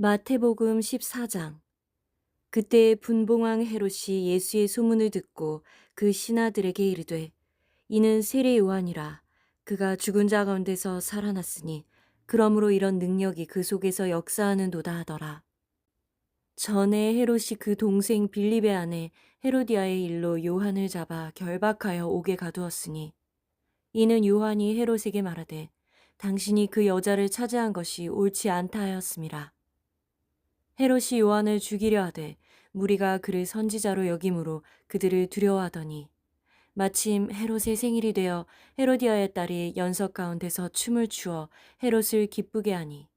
마태복음 14장 그때 분봉왕 헤롯이 예수의 소문을 듣고 그 신하들에게 이르되 이는 세례 요한이라 그가 죽은 자 가운데서 살아났으니 그러므로 이런 능력이 그 속에서 역사하는도다 하더라. 전에 헤롯이 그 동생 빌립의 아내 헤로디아의 일로 요한을 잡아 결박하여 옥에 가두었으니 이는 요한이 헤롯에게 말하되 당신이 그 여자를 차지한 것이 옳지 않다 하였음이라. 헤롯이 요한을 죽이려 하되 무리가 그를 선지자로 여김으로 그들을 두려워하더니 마침 헤롯의 생일이 되어 헤로디아의 딸이 연석 가운데서 춤을 추어 헤롯을 기쁘게 하니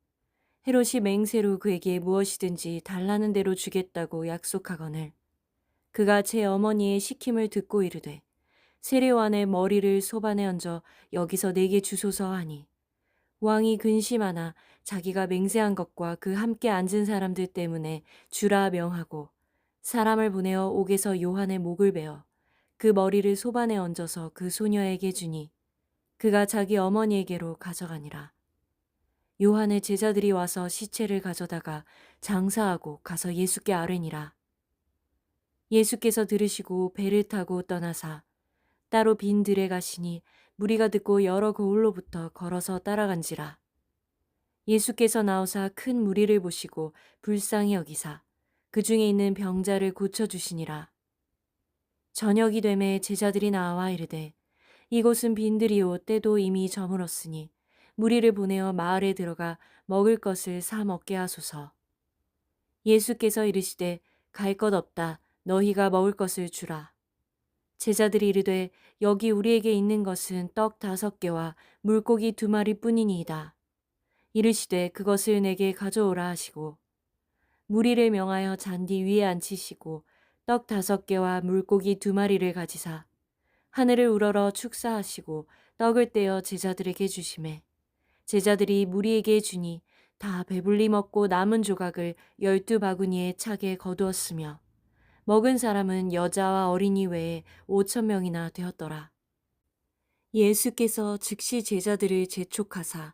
헤롯이 맹세로 그에게 무엇이든지 달라는 대로 주겠다고 약속하거늘 그가 제 어머니의 시킴을 듣고 이르되 세례완의 머리를 소반에 얹어 여기서 내게 주소서 하니 왕이 근심하나 자기가 맹세한 것과 그 함께 앉은 사람들 때문에 주라 명하고 사람을 보내어 옥에서 요한의 목을 베어 그 머리를 소반에 얹어서 그 소녀에게 주니 그가 자기 어머니에게로 가져가니라. 요한의 제자들이 와서 시체를 가져다가 장사하고 가서 예수께 아뢰니라. 예수께서 들으시고 배를 타고 떠나사 따로 빈 들에 가시니 무리가 듣고 여러 거울로부터 걸어서 따라간지라. 예수께서 나오사 큰 무리를 보시고 불쌍히 여기사 그 중에 있는 병자를 고쳐 주시니라. 저녁이 되매 제자들이 나와 이르되 이곳은 빈들이요 때도 이미 저물었으니 무리를 보내어 마을에 들어가 먹을 것을 사 먹게 하소서. 예수께서 이르시되 갈 것 없다 너희가 먹을 것을 주라. 제자들이 이르되 여기 우리에게 있는 것은 떡 다섯 개와 물고기 두 마리 뿐이니이다. 이르시되 그것을 내게 가져오라 하시고 무리를 명하여 잔디 위에 앉히시고 떡 다섯 개와 물고기 두 마리를 가지사 하늘을 우러러 축사하시고 떡을 떼어 제자들에게 주심에 제자들이 무리에게 주니 다 배불리 먹고 남은 조각을 열두 바구니에 차게 거두었으며 먹은 사람은 여자와 어린이 외에 오천 명이나 되었더라. 예수께서 즉시 제자들을 재촉하사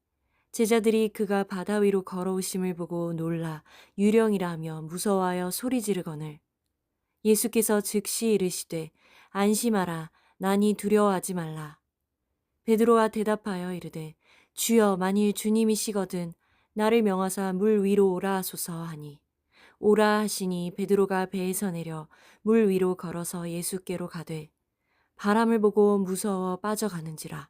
제자들이 그가 바다 위로 걸어오심을 보고 놀라 유령이라 하며 무서워하여 소리 지르거늘. 예수께서 즉시 이르시되 안심하라 나니 두려워하지 말라. 베드로와 대답하여 이르되 주여 만일 주님이시거든 나를 명하사 물 위로 오라 하소서 하니. 오라 하시니 베드로가 배에서 내려 물 위로 걸어서 예수께로 가되 바람을 보고 무서워 빠져가는지라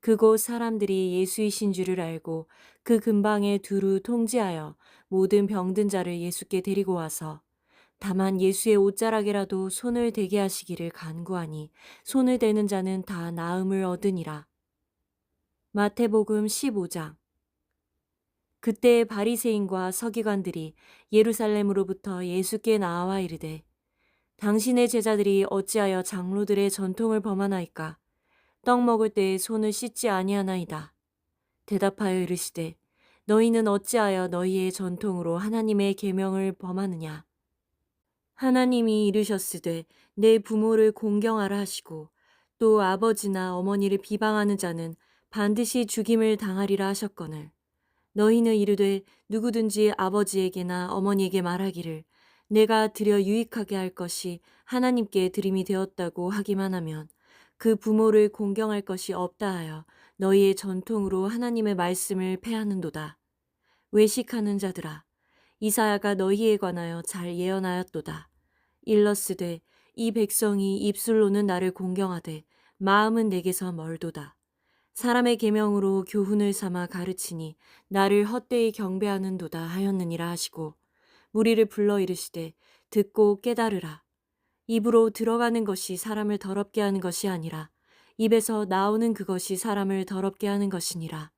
그곳 사람들이 예수이신 줄을 알고 그 근방에 두루 통지하여 모든 병든 자를 예수께 데리고 와서 다만 예수의 옷자락이라도 손을 대게 하시기를 간구하니 손을 대는 자는 다 나음을 얻으니라. 마태복음 15장 그때 바리새인과 서기관들이 예루살렘으로부터 예수께 나와 이르되 당신의 제자들이 어찌하여 장로들의 전통을 범하나이까 떡 먹을 때에 손을 씻지 아니하나이다. 대답하여 이르시되 너희는 어찌하여 너희의 전통으로 하나님의 계명을 범하느냐 하나님이 이르셨으되 내 부모를 공경하라 하시고 또 아버지나 어머니를 비방하는 자는 반드시 죽임을 당하리라 하셨거늘 너희는 이르되 누구든지 아버지에게나 어머니에게 말하기를 내가 드려 유익하게 할 것이 하나님께 드림이 되었다고 하기만 하면 그 부모를 공경할 것이 없다 하여 너희의 전통으로 하나님의 말씀을 패하는도다. 외식하는 자들아, 이사야가 너희에 관하여 잘 예언하였도다. 일러스되 이 백성이 입술로는 나를 공경하되 마음은 내게서 멀도다. 사람의 계명으로 교훈을 삼아 가르치니 나를 헛되이 경배하는도다 하였느니라 하시고 무리를 불러 이르시되 듣고 깨달으라 입으로 들어가는 것이 사람을 더럽게 하는 것이 아니라 입에서 나오는 그것이 사람을 더럽게 하는 것이니라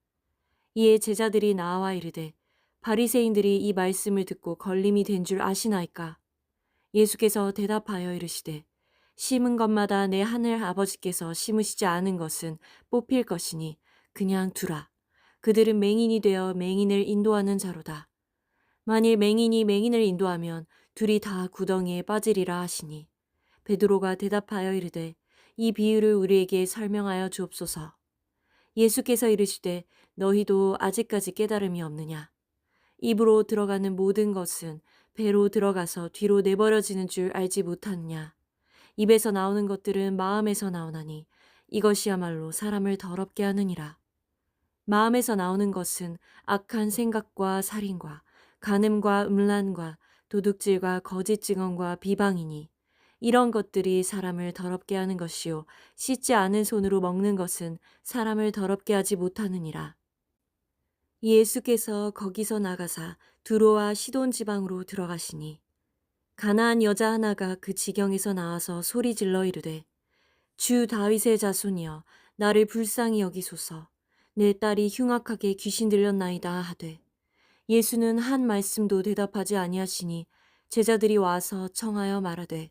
이에 제자들이 나와 이르되 바리새인들이 이 말씀을 듣고 걸림이 된 줄 아시나이까 예수께서 대답하여 이르시되 심은 것마다 내 하늘 아버지께서 심으시지 않은 것은 뽑힐 것이니 그냥 두라. 그들은 맹인이 되어 맹인을 인도하는 자로다. 만일 맹인이 맹인을 인도하면 둘이 다 구덩이에 빠지리라 하시니 베드로가 대답하여 이르되 이 비유를 우리에게 설명하여 주옵소서. 예수께서 이르시되 너희도 아직까지 깨달음이 없느냐. 입으로 들어가는 모든 것은 배로 들어가서 뒤로 내버려지는 줄 알지 못하느냐. 입에서 나오는 것들은 마음에서 나오나니 이것이야말로 사람을 더럽게 하느니라. 마음에서 나오는 것은 악한 생각과 살인과 간음과 음란과 도둑질과 거짓 증언과 비방이니 이런 것들이 사람을 더럽게 하는 것이요 씻지 않은 손으로 먹는 것은 사람을 더럽게 하지 못하느니라. 예수께서 거기서 나가사 두로와 시돈 지방으로 들어가시니 가나안 여자 하나가 그 지경에서 나와서 소리 질러 이르되 주 다윗의 자손이여 나를 불쌍히 여기소서 내 딸이 흉악하게 귀신 들렸나이다 하되 예수는 한 말씀도 대답하지 아니하시니 제자들이 와서 청하여 말하되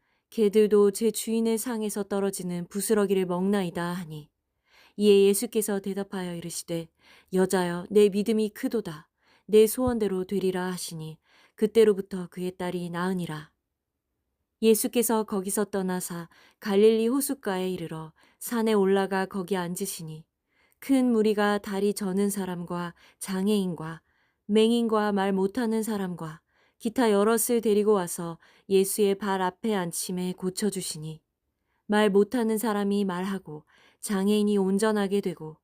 개들도 제 주인의 상에서 떨어지는 부스러기를 먹나이다 하니 이에 예수께서 대답하여 이르시되 여자여 내 믿음이 크도다 내 소원대로 되리라 하시니 그때로부터 그의 딸이 나으니라. 예수께서 거기서 떠나사 갈릴리 호숫가에 이르러 산에 올라가 거기 앉으시니 큰 무리가 다리 저는 사람과 장애인과 맹인과 말 못하는 사람과 기타 여럿을 데리고 와서 예수의 발 앞에 앉힘에 고쳐주시니 말 못하는 사람이 말하고 장애인이 온전하게 되고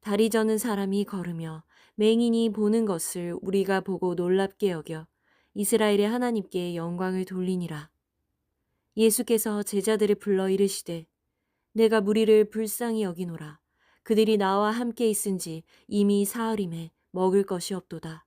다리 저는 사람이 걸으며 맹인이 보는 것을 우리가 보고 놀랍게 여겨 이스라엘의 하나님께 영광을 돌리니라. 예수께서 제자들을 불러 이르시되 내가 무리를 불쌍히 여기노라. 그들이 나와 함께 있은지 이미 사흘임에 먹을 것이 없도다.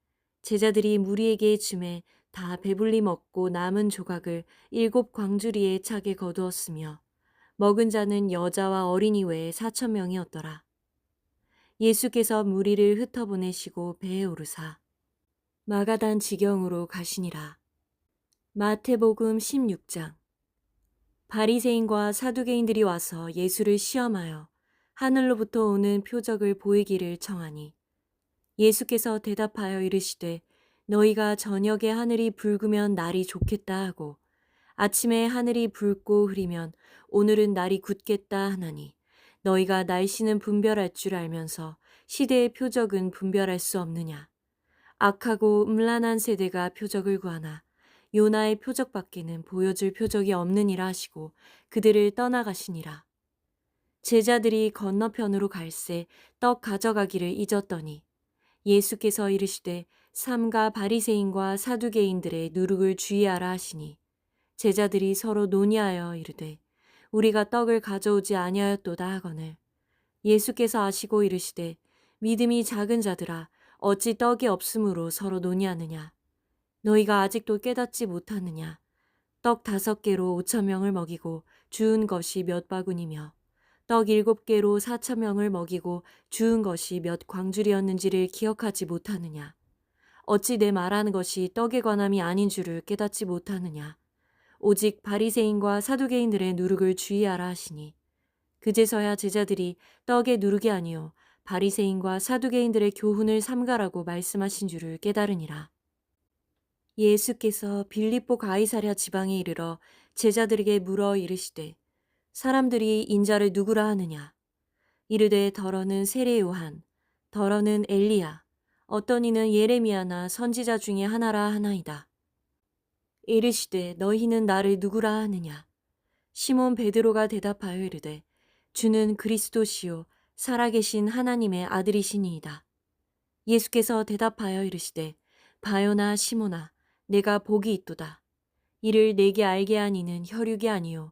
제자들이 무리에게 주매 다 배불리 먹고 남은 조각을 일곱 광주리에 차게 거두었으며 먹은 자는 여자와 어린이 외에 사천 명이었더라. 예수께서 무리를 흩어보내시고 배에 오르사 마가단 지경으로 가시니라. 마태복음 16장 바리새인과 사두개인들이 와서 예수를 시험하여 하늘로부터 오는 표적을 보이기를 청하니 예수께서 대답하여 이르시되 너희가 저녁에 하늘이 붉으면 날이 좋겠다 하고 아침에 하늘이 붉고 흐리면 오늘은 날이 굳겠다 하나니 너희가 날씨는 분별할 줄 알면서 시대의 표적은 분별할 수 없느냐. 악하고 음란한 세대가 표적을 구하나 요나의 표적밖에는 보여줄 표적이 없느니라 하시고 그들을 떠나가시니라. 제자들이 건너편으로 갈새 떡 가져가기를 잊었더니 예수께서 이르시되 삼가 바리새인과 사두개인들의 누룩을 주의하라 하시니 제자들이 서로 논의하여 이르되 우리가 떡을 가져오지 아니하였도다 하거늘. 예수께서 아시고 이르시되 믿음이 작은 자들아 어찌 떡이 없으므로 서로 논의하느냐? 너희가 아직도 깨닫지 못하느냐? 떡 다섯 개로 오천 명을 먹이고 주운 것이 몇 바구니며 떡 일곱 개로 사천 명을 먹이고 주운 것이 몇 광줄이었는지를 기억하지 못하느냐. 어찌 내 말하는 것이 떡에 관함이 아닌 줄을 깨닫지 못하느냐. 오직 바리새인과 사두개인들의 누룩을 주의하라 하시니. 그제서야 제자들이 떡의 누룩이 아니요 바리새인과 사두개인들의 교훈을 삼가라고 말씀하신 줄을 깨달으니라. 예수께서 빌립보 가이사랴 지방에 이르러 제자들에게 물어 이르시되 사람들이 인자를 누구라 하느냐 이르되 더러는 세례 요한 더러는 엘리야 어떤 이는 예레미야나 선지자 중에 하나라 하나이다. 이르시되 너희는 나를 누구라 하느냐 시몬 베드로가 대답하여 이르되 주는 그리스도시요 살아계신 하나님의 아들이시니이다. 예수께서 대답하여 이르시되 바요나 시모나 내가 복이 있도다. 이를 내게 알게 한 이는 혈육이 아니요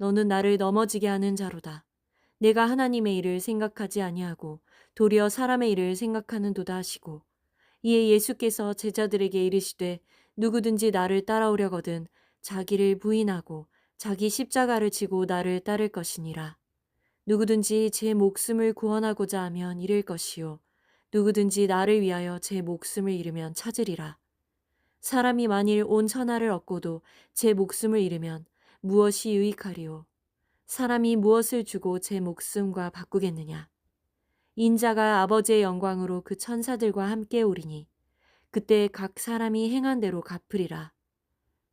너는 나를 넘어지게 하는 자로다. 내가 하나님의 일을 생각하지 아니하고 도리어 사람의 일을 생각하는도다 하시고 이에 예수께서 제자들에게 이르시되 누구든지 나를 따라오려거든 자기를 부인하고 자기 십자가를 지고 나를 따를 것이니라. 누구든지 제 목숨을 구원하고자 하면 잃을 것이요. 누구든지 나를 위하여 제 목숨을 잃으면 찾으리라. 사람이 만일 온 천하를 얻고도 제 목숨을 잃으면 무엇이 유익하리요? 사람이 무엇을 주고 제 목숨과 바꾸겠느냐? 인자가 아버지의 영광으로 그 천사들과 함께 오리니 그때 각 사람이 행한 대로 갚으리라.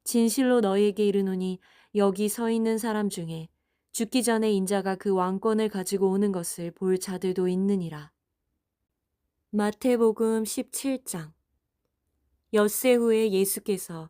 진실로 너희에게 이르노니 여기 서 있는 사람 중에 죽기 전에 인자가 그 왕권을 가지고 오는 것을 볼 자들도 있느니라. 마태복음 17장 엿새 후에 예수께서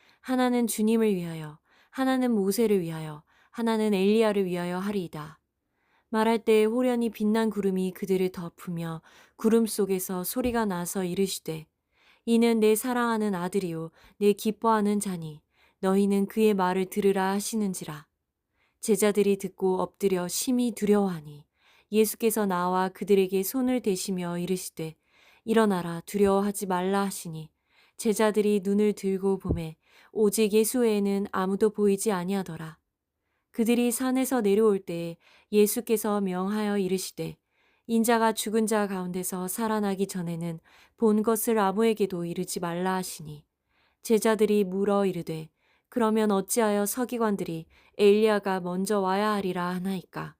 하나는 주님을 위하여 하나는 모세를 위하여 하나는 엘리야를 위하여 하리이다. 말할 때 호련히 빛난 구름이 그들을 덮으며 구름 속에서 소리가 나서 이르시되 이는 내 사랑하는 아들이요 내 기뻐하는 자니 너희는 그의 말을 들으라 하시는지라 제자들이 듣고 엎드려 심히 두려워하니 예수께서 나와 그들에게 손을 대시며 이르시되 일어나라 두려워하지 말라 하시니 제자들이 눈을 들고 보매 오직 예수 외에는 아무도 보이지 아니하더라. 그들이 산에서 내려올 때에 예수께서 명하여 이르시되 인자가 죽은 자 가운데서 살아나기 전에는 본 것을 아무에게도 이르지 말라 하시니 제자들이 물어 이르되 그러면 어찌하여 서기관들이 엘리야가 먼저 와야 하리라 하나이까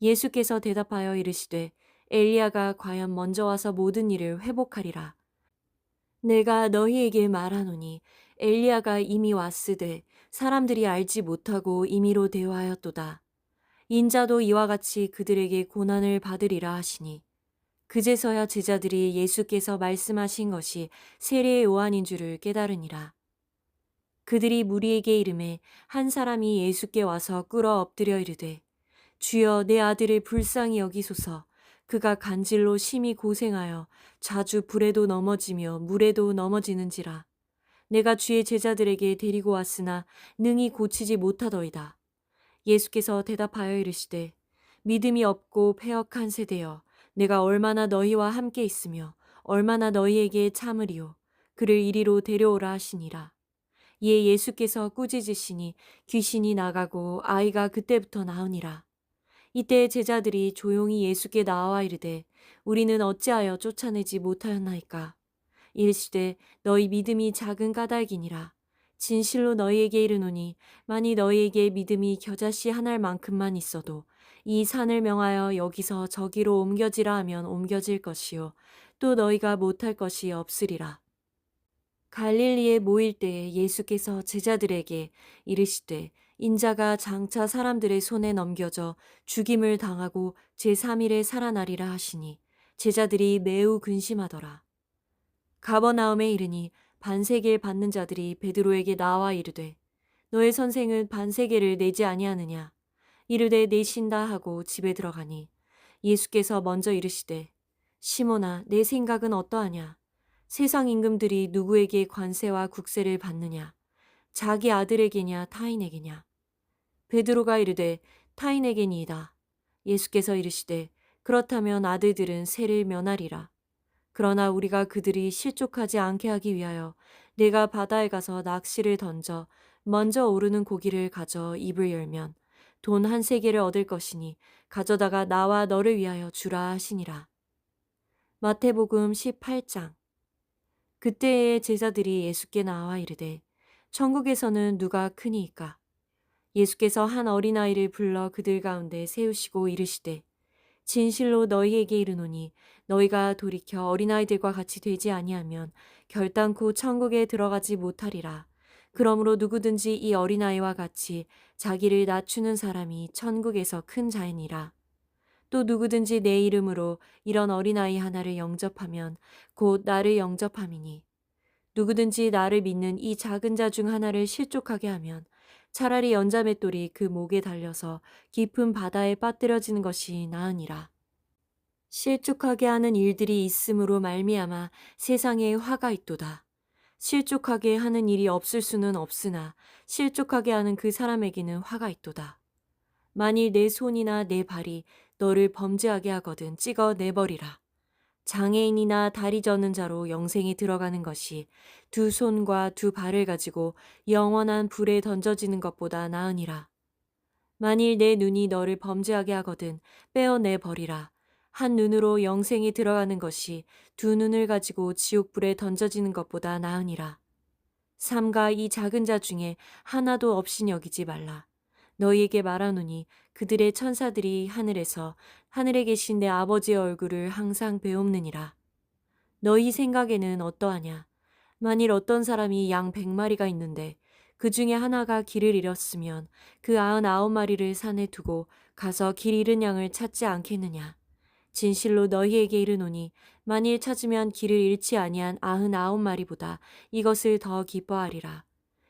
예수께서 대답하여 이르시되 엘리야가 과연 먼저 와서 모든 일을 회복하리라 내가 너희에게 말하노니 엘리야가 이미 왔으되 사람들이 알지 못하고 임의로 대화하였도다. 인자도 이와 같이 그들에게 고난을 받으리라 하시니 그제서야 제자들이 예수께서 말씀하신 것이 세례의 요한인 줄을 깨달으니라. 그들이 무리에게 이름에 한 사람이 예수께 와서 꿇어 엎드려 이르되 주여 내 아들을 불쌍히 여기소서 그가 간질로 심히 고생하여 자주 불에도 넘어지며 물에도 넘어지는지라 내가 주의 제자들에게 데리고 왔으나 능히 고치지 못하더이다. 예수께서 대답하여 이르시되 믿음이 없고 패역한 세대여 내가 얼마나 너희와 함께 있으며 얼마나 너희에게 참으리요 그를 이리로 데려오라 하시니라. 이에 예수께서 꾸짖으시니 귀신이 나가고 아이가 그때부터 나으니라. 이때 제자들이 조용히 예수께 나와 이르되 우리는 어찌하여 쫓아내지 못하였나이까 이르시되 너희 믿음이 작은 까닭이니라. 진실로 너희에게 이르노니 만일 너희에게 믿음이 겨자씨 한 알만큼만 있어도 이 산을 명하여 여기서 저기로 옮겨지라 하면 옮겨질 것이요. 또 너희가 못할 것이 없으리라. 갈릴리에 모일 때에 예수께서 제자들에게 이르시되 인자가 장차 사람들의 손에 넘겨져 죽임을 당하고 제3일에 살아나리라 하시니 제자들이 매우 근심하더라. 가버나움에 이르니 반세계를 받는 자들이 베드로에게 나와 이르되 너의 선생은 반세계를 내지 아니하느냐? 이르되 내신다 하고 집에 들어가니 예수께서 먼저 이르시되 시몬아 내 생각은 어떠하냐? 세상 임금들이 누구에게 관세와 국세를 받느냐? 자기 아들에게냐 타인에게냐? 베드로가 이르되 타인에게니이다. 예수께서 이르시되 그렇다면 아들들은 세를 면하리라 그러나 우리가 그들이 실족하지 않게 하기 위하여 내가 바다에 가서 낚시를 던져 먼저 오르는 고기를 가져 입을 열면 돈 한 세계를 얻을 것이니 가져다가 나와 너를 위하여 주라 하시니라. 마태복음 18장 그때의 제자들이 예수께 나와 이르되 천국에서는 누가 크니이까 예수께서 한 어린아이를 불러 그들 가운데 세우시고 이르시되 진실로 너희에게 이르노니 너희가 돌이켜 어린아이들과 같이 되지 아니하면 결단코 천국에 들어가지 못하리라. 그러므로 누구든지 이 어린아이와 같이 자기를 낮추는 사람이 천국에서 큰 자이니라. 또 누구든지 내 이름으로 이런 어린아이 하나를 영접하면 곧 나를 영접함이니 누구든지 나를 믿는 이 작은 자 중 하나를 실족하게 하면 차라리 연자맷돌이 그 목에 달려서 깊은 바다에 빠뜨려지는 것이 나으니라. 실족하게 하는 일들이 있음으로 말미암아 세상에 화가 있도다. 실족하게 하는 일이 없을 수는 없으나 실족하게 하는 그 사람에게는 화가 있도다. 만일 내 손이나 내 발이 너를 범죄하게 하거든 찍어 내버리라. 장애인이나 다리 저는 자로 영생에 들어가는 것이 두 손과 두 발을 가지고 영원한 불에 던져지는 것보다 나으니라. 만일 내 눈이 너를 범죄하게 하거든 빼어내 버리라. 한 눈으로 영생에 들어가는 것이 두 눈을 가지고 지옥불에 던져지는 것보다 나으니라. 삼가 이 작은 자 중에 하나도 없이 여기지 말라. 너희에게 말하노니 그들의 천사들이 하늘에서 하늘에 계신 내 아버지의 얼굴을 항상 배옵느니라. 너희 생각에는 어떠하냐? 만일 어떤 사람이 양 백마리가 있는데 그 중에 하나가 길을 잃었으면 그 아흔 아홉 마리를 산에 두고 가서 길 잃은 양을 찾지 않겠느냐? 진실로 너희에게 이르노니 만일 찾으면 길을 잃지 아니한 아흔 아홉 마리보다 이것을 더 기뻐하리라.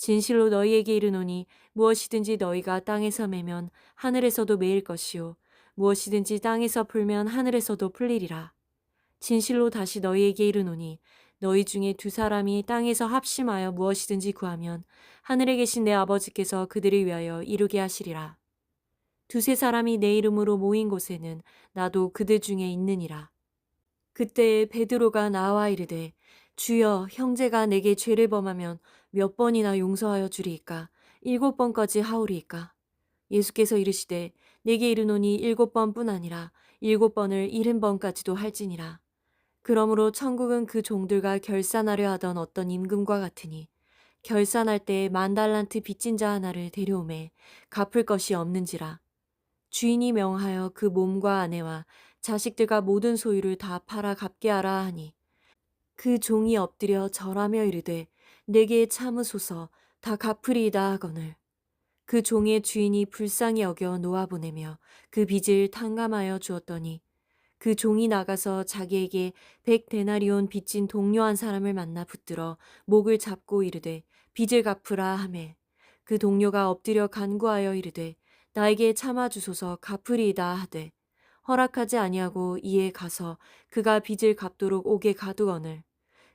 진실로 너희에게 이르노니 무엇이든지 너희가 땅에서 매면 하늘에서도 매일 것이요 무엇이든지 땅에서 풀면 하늘에서도 풀리리라. 진실로 다시 너희에게 이르노니 너희 중에 두 사람이 땅에서 합심하여 무엇이든지 구하면 하늘에 계신 내 아버지께서 그들을 위하여 이루게 하시리라. 두세 사람이 내 이름으로 모인 곳에는 나도 그들 중에 있느니라. 그때 베드로가 나와 이르되 주여 형제가 내게 죄를 범하면 몇 번이나 용서하여 주리이까? 일곱 번까지 하오리이까? 예수께서 이르시되 내게 이르노니 일곱 번뿐 아니라 일곱 번을 일흔 번까지도 할지니라. 그러므로 천국은 그 종들과 결산하려 하던 어떤 임금과 같으니 결산할 때 만달란트 빚진 자 하나를 데려오매 갚을 것이 없는지라. 주인이 명하여 그 몸과 아내와 자식들과 모든 소유를 다 팔아 갚게 하라 하니 그 종이 엎드려 절하며 이르되 내게 참으소서 다 갚으리이다 하거늘. 그 종의 주인이 불쌍히 여겨 놓아보내며 그 빚을 탕감하여 주었더니 그 종이 나가서 자기에게 백 데나리온 빚진 동료 한 사람을 만나 붙들어 목을 잡고 이르되 빚을 갚으라 하매. 그 동료가 엎드려 간구하여 이르되 나에게 참아 주소서 갚으리이다 하되 허락하지 아니하고 이에 가서 그가 빚을 갚도록 옥에 가두거늘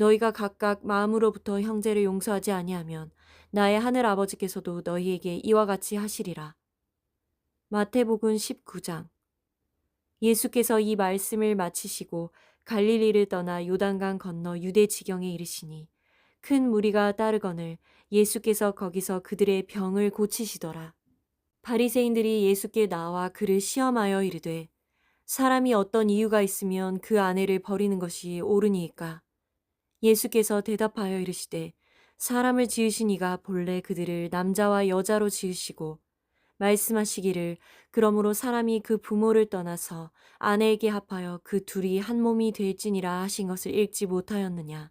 너희가 각각 마음으로부터 형제를 용서하지 아니하면 나의 하늘 아버지께서도 너희에게 이와 같이 하시리라. 마태복음 19장 예수께서 이 말씀을 마치시고 갈릴리를 떠나 요단강 건너 유대 지경에 이르시니 큰 무리가 따르거늘 예수께서 거기서 그들의 병을 고치시더라. 바리새인들이 예수께 나와 그를 시험하여 이르되 사람이 어떤 이유가 있으면 그 아내를 버리는 것이 옳으니이까 예수께서 대답하여 이르시되 사람을 지으신 이가 본래 그들을 남자와 여자로 지으시고 말씀하시기를 그러므로 사람이 그 부모를 떠나서 아내에게 합하여 그 둘이 한 몸이 될지니라 하신 것을 읽지 못하였느냐?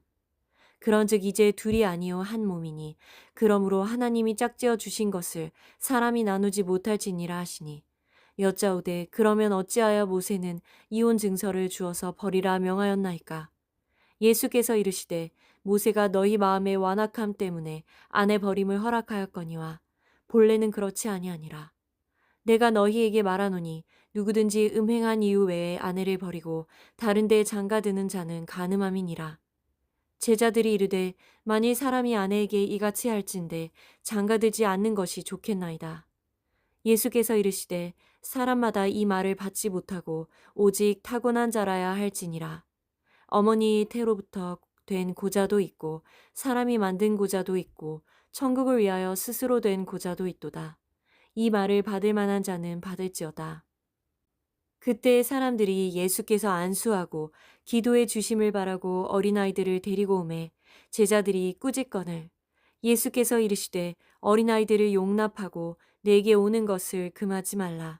그런즉 이제 둘이 아니요 한 몸이니 그러므로 하나님이 짝지어 주신 것을 사람이 나누지 못할지니라 하시니 여짜오되 그러면 어찌하여 모세는 이혼 증서를 주어서 버리라 명하였나이까 예수께서 이르시되 모세가 너희 마음의 완악함 때문에 아내 버림을 허락하였거니와 본래는 그렇지 아니하니라. 내가 너희에게 말하노니 누구든지 음행한 이유 외에 아내를 버리고 다른 데 장가드는 자는 가늠함이니라. 제자들이 이르되 만일 사람이 아내에게 이같이 할진대 장가들지 않는 것이 좋겠나이다. 예수께서 이르시되 사람마다 이 말을 받지 못하고 오직 타고난 자라야 할지니라. 어머니 태로부터 된 고자도 있고 사람이 만든 고자도 있고 천국을 위하여 스스로 된 고자도 있도다. 이 말을 받을 만한 자는 받을지어다. 그때 사람들이 예수께서 안수하고 기도의 주심을 바라고 어린아이들을 데리고 오매 제자들이 꾸짖거늘 예수께서 이르시되 어린아이들을 용납하고 내게 오는 것을 금하지 말라.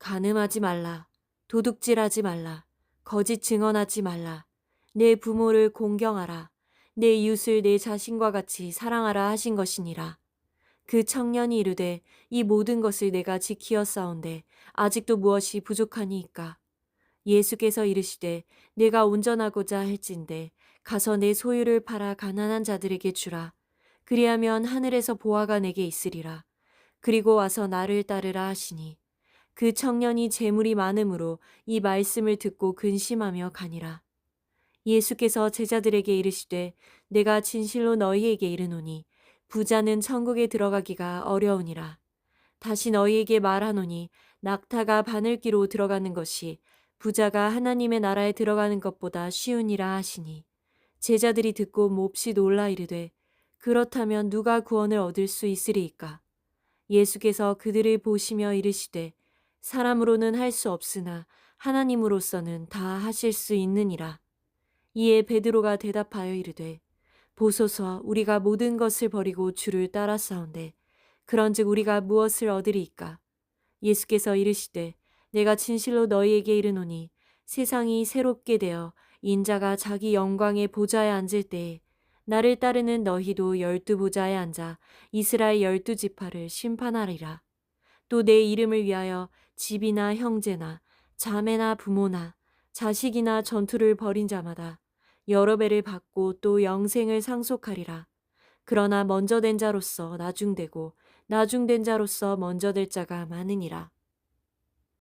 간음하지 말라. 도둑질하지 말라. 거짓 증언하지 말라. 내 부모를 공경하라. 내 이웃을 내 자신과 같이 사랑하라 하신 것이니라. 그 청년이 이르되 이 모든 것을 내가 지키었사온데 아직도 무엇이 부족하니이까? 예수께서 이르시되 내가 온전하고자 할진대 가서 내 소유를 팔아 가난한 자들에게 주라. 그리하면 하늘에서 보화가 내게 있으리라. 그리고 와서 나를 따르라 하시니 그 청년이 재물이 많음으로 이 말씀을 듣고 근심하며 가니라. 예수께서 제자들에게 이르시되 내가 진실로 너희에게 이르노니 부자는 천국에 들어가기가 어려우니라. 다시 너희에게 말하노니 낙타가 바늘기로 들어가는 것이 부자가 하나님의 나라에 들어가는 것보다 쉬우니라 하시니. 제자들이 듣고 몹시 놀라 이르되 그렇다면 누가 구원을 얻을 수 있으리이까? 예수께서 그들을 보시며 이르시되 사람으로는 할 수 없으나 하나님으로서는 다 하실 수 있느니라. 이에 베드로가 대답하여 이르되 보소서 우리가 모든 것을 버리고 주를 따라싸운데 그런즉 우리가 무엇을 얻으리이까? 예수께서 이르시되 내가 진실로 너희에게 이르노니 세상이 새롭게 되어 인자가 자기 영광의 보좌에 앉을 때에 나를 따르는 너희도 열두 보좌에 앉아 이스라엘 열두 지파를 심판하리라. 또 내 이름을 위하여 집이나 형제나 자매나 부모나 자식이나 전투를 벌인 자마다 여러 배를 받고 또 영생을 상속하리라. 그러나 먼저 된 자로서 나중되고 나중된 자로서 먼저 될 자가 많으니라.